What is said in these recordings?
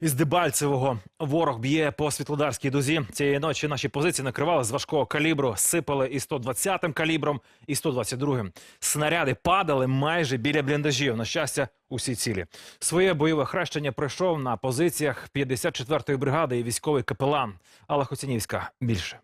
Із Дебальцевого ворог б'є по світлодарській дузі. Цієї ночі наші позиції накривали з важкого калібру, сипали і 120-м калібром, і 122-м. Снаряди падали майже біля бліндажів. На щастя, усі цілі. Своє бойове хрещення пройшов на позиціях 54-ї бригади і військовий капелан. Алла Хоцінівська більше.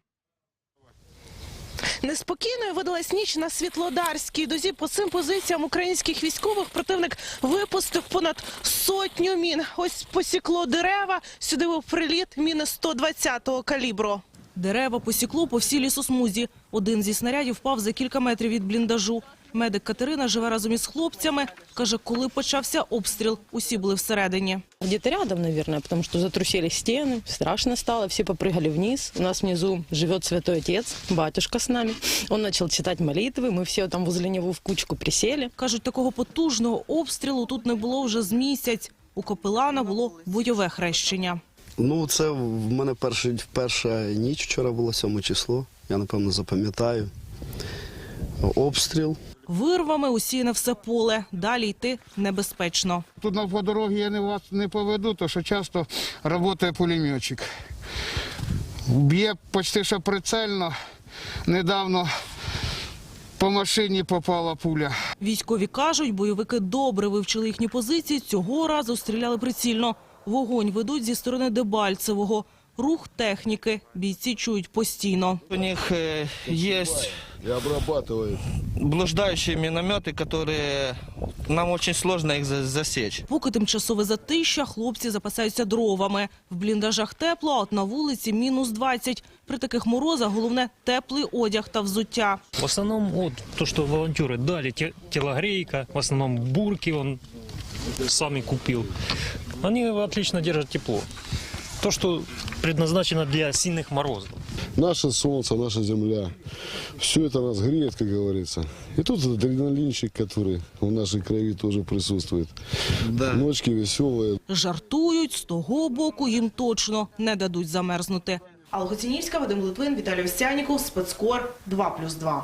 Неспокійною видалась ніч на Світлодарській дозі. По цим позиціям українських військових противник випустив понад сотню мін. Ось посікло дерева, сюди був приліт міни 120-го калібру. Дерева посікло по всій лісосмузі. Один зі снарядів впав за кілька метрів від бліндажу. Медик Катерина живе разом із хлопцями. Каже, коли почався обстріл, усі були всередині. Где-то рядом, наверное, потому что затрусили стены, страшно стало, все попрыгали вниз. У нас внизу живет святой отец, батюшка с нами. Он начал читать молитвы, мы все там возле него в кучку присели. Кажуть, такого потужного обстрілу тут не було вже з місяць. У капелана було бойове хрещення. Ну, це в мене перша, перша ніч вчора було 7 число. Я напевно запам'ятаю. Обстріл. Вирвами усіяне все поле. Далі йти небезпечно. Тут на по дорогі я не вас не поведу, тому що часто працює пулеметчик. Б'є почти що прицельно. Недавно по машині попала пуля. Військові кажуть, бойовики добре вивчили їхні позиції. Цього разу стріляли прицільно. Вогонь ведуть зі сторони Дебальцевого. Рух техніки бійці чують постійно. У них э, есть и обрабатывает. блуждающие минометы, которые нам очень сложно их за- засечь. Поки тимчасове затища, хлопці запасаються дровами. В бліндажах тепло, а от на вулиці мінус 20. При таких морозах головне теплий одяг та взуття. В основном вот то, что волонтеры дали, те- телогрейка, в основном бурки он сами купил. Они отлично держат тепло. То, что предназначено для сильных морозов. Наше солнце, наша земля. Все это нас греет, как говорится. И тут адреналинчик, который в нашей крови тоже присутствует. Ночки веселые. Жартують, з того боку їм точно не дадуть замерзнути. Алгоцінівська, Вадим Литвин, Віталій Овсяніков, Спецкор, 2+,2.